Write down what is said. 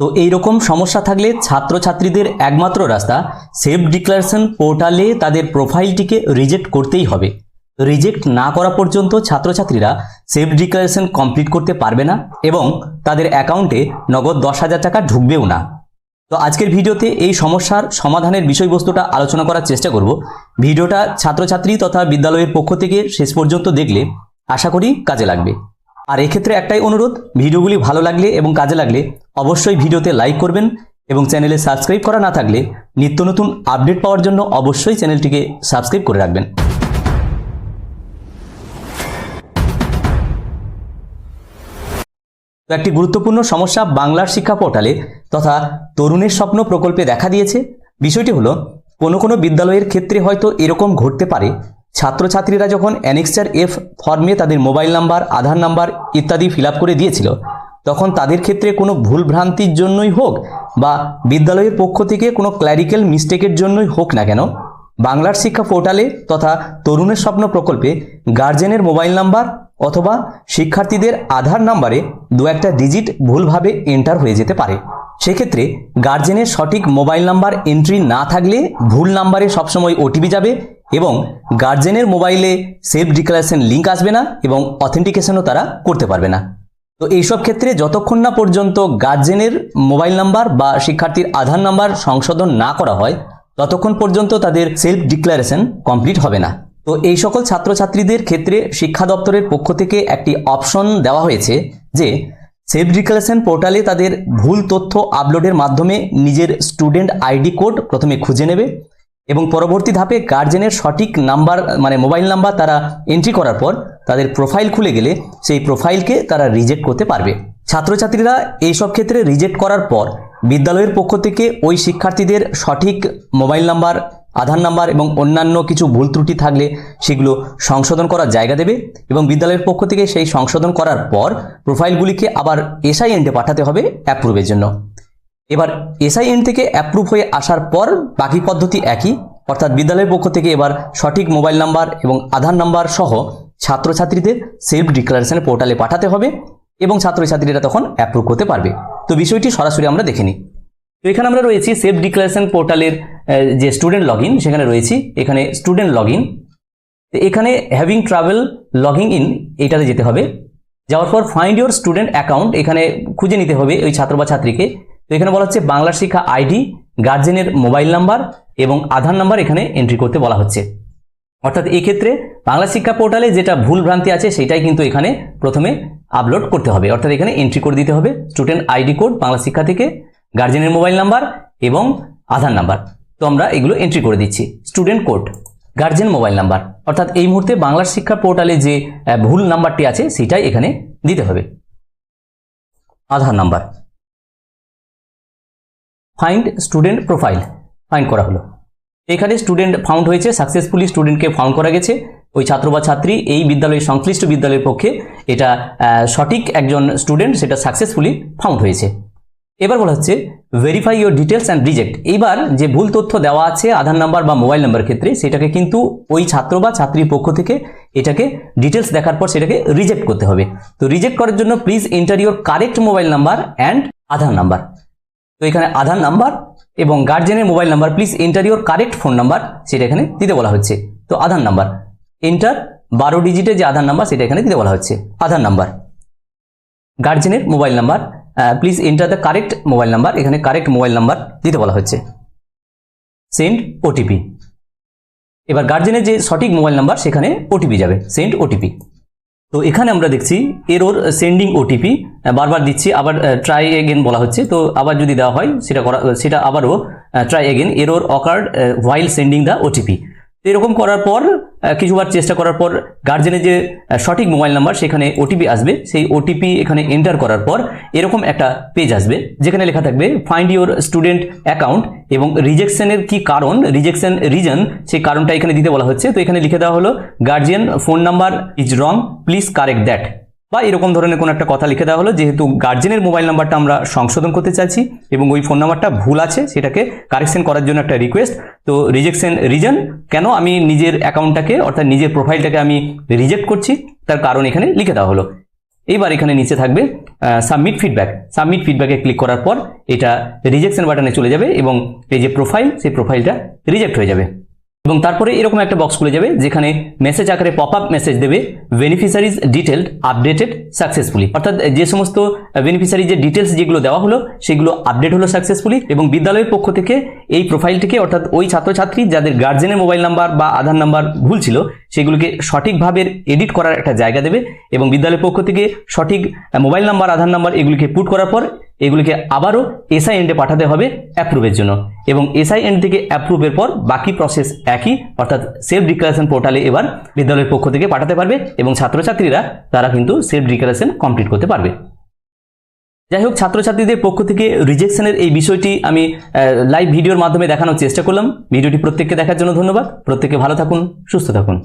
তো এই রকম সমস্যা থাকলে ছাত্রছাত্রীদের একমাত্র রাস্তা সেফ ডিক্লারেশন পোর্টালে তাদের প্রোফাইলটিকে রিজেক্ট করতেই হবে। রিজেক্ট না করা পর্যন্ত ছাত্রছাত্রীরা সেফ ডিক্লারেশন কমপ্লিট করতে পারবে না এবং তাদের অ্যাকাউন্টে নগদ দশ হাজার টাকা ঢুকবেও না। তো আজকের ভিডিওতে এই সমস্যার সমাধানের বিষয়বস্তুটা আলোচনা করার চেষ্টা করব। ভিডিওটা ছাত্রছাত্রী তথা বিদ্যালয়ের পক্ষ থেকে শেষ পর্যন্ত দেখলে আশা করি কাজে লাগবে। আর এক্ষেত্রে একটাই অনুরোধ, ভিডিওগুলি ভালো লাগলে এবং কাজে লাগলে অবশ্যই ভিডিওতে লাইক করবেন এবং চ্যানেলে সাবস্ক্রাইব করা না থাকলে নিত্য নতুন আপডেট পাওয়ার জন্য অবশ্যই চ্যানেলটিকে সাবস্ক্রাইব করে রাখবেন। একটি গুরুত্বপূর্ণ সমস্যা বাংলার শিক্ষা পোর্টালে তথা তরুণের স্বপ্ন প্রকল্পে দেখা দিয়েছে। বিষয়টি হলো, কোনো কোনো বিদ্যালয়ের ক্ষেত্রে হয়তো এরকম ঘটতে পারে ছাত্রছাত্রীরা যখন অ্যানেক্সার এফ ফর্মে তাদের মোবাইল নাম্বার, আধার নাম্বার ইত্যাদি ফিল করে দিয়েছিল, তখন তাদের ক্ষেত্রে কোনো ভুলভ্রান্তির জন্যই হোক বা বিদ্যালয়ের পক্ষ থেকে কোনো ক্ল্যারিক্যাল মিস্টেকের জন্যই হোক না কেন, বাংলার শিক্ষা পোর্টালে তথা তরুণের স্বপ্ন প্রকল্পে গার্জেনের মোবাইল নাম্বার অথবা শিক্ষার্থীদের আধার নাম্বারে দু একটা ডিজিট ভুলভাবে এন্টার হয়ে যেতে পারে। সেক্ষেত্রে গার্জেনের সঠিক মোবাইল নাম্বার এন্ট্রি না থাকলে ভুল নাম্বারে সবসময় ওটিপি যাবে এবং গার্জেনের মোবাইলে সেফ ডিক্লারেশন লিঙ্ক আসবে না এবং অথেন্টিকেশনও তারা করতে পারবে না। তো এইসব ক্ষেত্রে যতক্ষণ না পর্যন্ত গার্জেনের মোবাইল নাম্বার বা শিক্ষার্থীর আধার নাম্বার সংশোধন না করা হয়, ততক্ষণ পর্যন্ত তাদের সেলফ ডিক্লারেশন কমপ্লিট হবে না। তো এই সকল ছাত্রছাত্রীদের ক্ষেত্রে শিক্ষা দপ্তরের পক্ষ থেকে একটি অপশন দেওয়া হয়েছে যে সেলফ ডিক্লারেশন পোর্টালে তাদের ভুল তথ্য আপলোডের মাধ্যমে নিজের স্টুডেন্ট আইডি কোড প্রথমে খুঁজে নেবে এবং পরবর্তী ধাপে গার্জেনের সঠিক নাম্বার মানে মোবাইল নাম্বার তারা এন্ট্রি করার পর তাদের প্রোফাইল খুলে গেলে সেই প্রোফাইলকে তারা রিজেক্ট করতে পারবে। ছাত্রছাত্রীরা এইসব ক্ষেত্রে রিজেক্ট করার পর বিদ্যালয়ের পক্ষ থেকে ওই শিক্ষার্থীদের সঠিক মোবাইল নাম্বার আধার নাম্বার এবং অন্যান্য কিছু ভুল ত্রুটি থাকলে সেগুলো সংশোধন করার জায়গা দেবে এবং বিদ্যালয়ের পক্ষ থেকে সেই সংশোধন করার পর প্রোফাইলগুলিকে আবার এসআইএনটে পাঠাতে হবে অ্যাপ্রুভের জন্য। এবার এসআইএন থেকে অ্যাপ্রুভ হয়ে আসার পর বাকি পদ্ধতি একই, অর্থাৎ বিদ্যালয়ের পক্ষ থেকে এবার সঠিক মোবাইল নাম্বার এবং আধার নাম্বার সহ ছাত্রছাত্রীদের সেলফ ডিক্লারেশন পোর্টালে পাঠাতে হবে এবং ছাত্রছাত্রীরা তখন অ্যাপ্রুভ করতে পারবে। তো বিষয়টি সরাসরি আমরা দেখে নিই। তো এখানে আমরা রয়েছি সেফ ডিক্লারেশন পোর্টালের যে স্টুডেন্ট লগ সেখানে রয়েছি। এখানে স্টুডেন্ট লগ এখানে হ্যাভিং ট্রাভেল লগিং ইন এটাতে যেতে হবে। যাওয়ার পর ফাইন্ড ইউর স্টুডেন্ট অ্যাকাউন্ট এখানে খুঁজে নিতে হবে ওই ছাত্র বা ছাত্রীকে। তো এখানে বলা হচ্ছে বাংলা শিক্ষা আইডি গার্জেনের মোবাইল নাম্বার এবং আধার নাম্বার এখানে এন্ট্রি করতে বলা হচ্ছে। অর্থাৎ এই ক্ষেত্রে বাংলা শিক্ষা পোর্টালে যেটা ভুল ভ্রান্তি আছে সেটাই কিন্তু এখানে প্রথমে আপলোড করতে হবে। অর্থাৎ এখানে এন্ট্রি করে দিতে হবে স্টুডেন্ট আইডি কোড বাংলা শিক্ষা থেকে গার্জেনের মোবাইল নাম্বার এবং আধার নাম্বার তো আমরা এগুলো এন্ট্রি করে দিচ্ছি। Student code guardian mobile number অর্থাৎ এই মুহূর্তে বাংলা শিক্ষা পোর্টালে যে ভুল নাম্বারটি আছে সেটাই এখানে দিতে হবে। Aadhaar number find student profile find করা হলো। এখানে স্টুডেন্ট ফাউন্ড হয়েছে সাকসেসফুলি স্টুডেন্টকে ফাউন্ড করা গেছে। ওই ছাত্র বা ছাত্রী এই বিদ্যালয়ের সংশ্লিষ্ট বিদ্যালয়ের পক্ষে এটা সঠিক একজন স্টুডেন্ট সেটা সাকসেসফুলি ফাউন্ড হয়েছে। এবার বলা হচ্ছে verify your details and reject এইবার যে ভুল তথ্য দেওয়া আছে, আধার নাম্বার বা মোবাইল নাম্বার ক্ষেত্রে, সেটাকে কিন্তু ওই ছাত্র বা ছাত্রীর পক্ষ থেকে এটাকে ডিটেলস দেখার পর সেটাকে রিজেক্ট করতে হবে। তো রিজেক্ট করার জন্য please enter your correct mobile number and Aadhaar number. তো এখানে আধার নাম্বার এবং গার্জেনের mobile number please enter your correct phone number সেটা এখানে দিতে বলা হচ্ছে। তো আধার নাম্বার এন্টার বারো ডিজিটের যে আধার নাম্বার, সেটা এখানে দিতে বলা হচ্ছে। আধার নাম্বার গার্জেনের mobile number please enter the correct mobile number এখানে কারেক্ট মোবাইল নাম্বার দিতে বলা হচ্ছে। সেন্ড ওটিপি এবার গার্জেনের যে সঠিক মোবাইল নাম্বার সেখানে ওটিপি যাবে সেন্ড ওটিপি তো এখানে আমরা দেখছি এরোর সেন্ডিং ওটিপি বারবার দিচ্ছি, আবার ট্রাই এগেন বলা হচ্ছে। তো আবার যদি দেওয়া হয়, সেটা করা, সেটা আবারও try again error occurred while sending the OTP এরকম করার পর কিছুবার চেষ্টা করার পর গার্জেনের যে সঠিক মোবাইল নাম্বার সেখানে ওটিপি আসবে। সেই ওটিপি এখানে এন্টার করার পর এরকম একটা পেজ আসবে, যেখানে লেখা থাকবে ফাইন্ড ইউর স্টুডেন্ট অ্যাকাউন্ট এবং রিজেকশনের কি কারণ রিজেকশন রিজন সেই কারণটা এখানে দিতে বলা হচ্ছে। তো এখানে লিখে দেওয়া হলো guardian phone number is wrong please correct that বা এরকম ধরনের কোনো একটা কথা লিখে দেওয়া হলো, যেহেতু গার্জেনের মোবাইল নাম্বারটা আমরা সংশোধন করতে চাইছি এবং ওই ফোন নাম্বারটা ভুল আছে, সেটাকে কারেকশন করার জন্য একটা রিকোয়েস্ট তো রিজেকশন রিজন কেন আমি নিজের অ্যাকাউন্টটাকে অর্থাৎ নিজের প্রোফাইলটাকে আমি রিজেক্ট করছি, তার কারণ এখানে লিখে দেওয়া হলো। এইবার এখানে নিচে থাকবে সাবমিট ফিডব্যাক সাবমিট ফিডব্যাকে ক্লিক করার পর এটা রিজেকশন বাটনে চলে যাবে এবং এই যে প্রোফাইল সেই প্রোফাইলটা রিজেক্ট হয়ে যাবে। এবং তারপরে এরকম একটা বক্স খুলে যাবে যেখানে মেসেজ আকারে পপ আপ মেসেজ দেবে বেনিফিসারিজ ডিটেলড আপডেটেড সাকসেসফুলি অর্থাৎ যে সমস্ত বেনিফিসারি যে ডিটেলস যেগুলো দেওয়া হলো, সেগুলো আপডেট হলো সাকসেসফুলি এবং বিদ্যালয়ের পক্ষ থেকে এই প্রোফাইলটিকে অর্থাৎ ওই ছাত্রছাত্রী যাদের গার্জেনের মোবাইল নাম্বার বা আধার নাম্বার ভুল ছিল সেগুলোকে সঠিকভাবে এডিট করার একটা জায়গা দেবে এবং বিদ্যালয়ের পক্ষ থেকে সঠিক মোবাইল নাম্বার আধার নাম্বার এগুলিকে পুট করার পর এগুলিকে আবারও এসআই এন্ডে পাঠাতে হবে অ্যাপ্রুভের জন্য। এবং এসআই এন্ড থেকে অ্যাপ্রুভের পর বাকি প্রসেস একই, অর্থাৎ সেলফ ডিক্লারেশন পোর্টালে এবার বিদ্যালয়ের পক্ষ থেকে পাঠাতে পারবে এবং ছাত্রছাত্রীরা, তারা কিন্তু সেলফ ডিক্লারেশন কমপ্লিট করতে পারবে। যাই হোক ছাত্রছাত্রীদের পক্ষ থেকে রিজেকশনের এই বিষয়টি আমি লাইভ ভিডিওর মাধ্যমে দেখানোর চেষ্টা করলাম। ভিডিওটি প্রত্যেককে দেখার জন্য ধন্যবাদ। প্রত্যেকে ভালো থাকুন, সুস্থ থাকুন।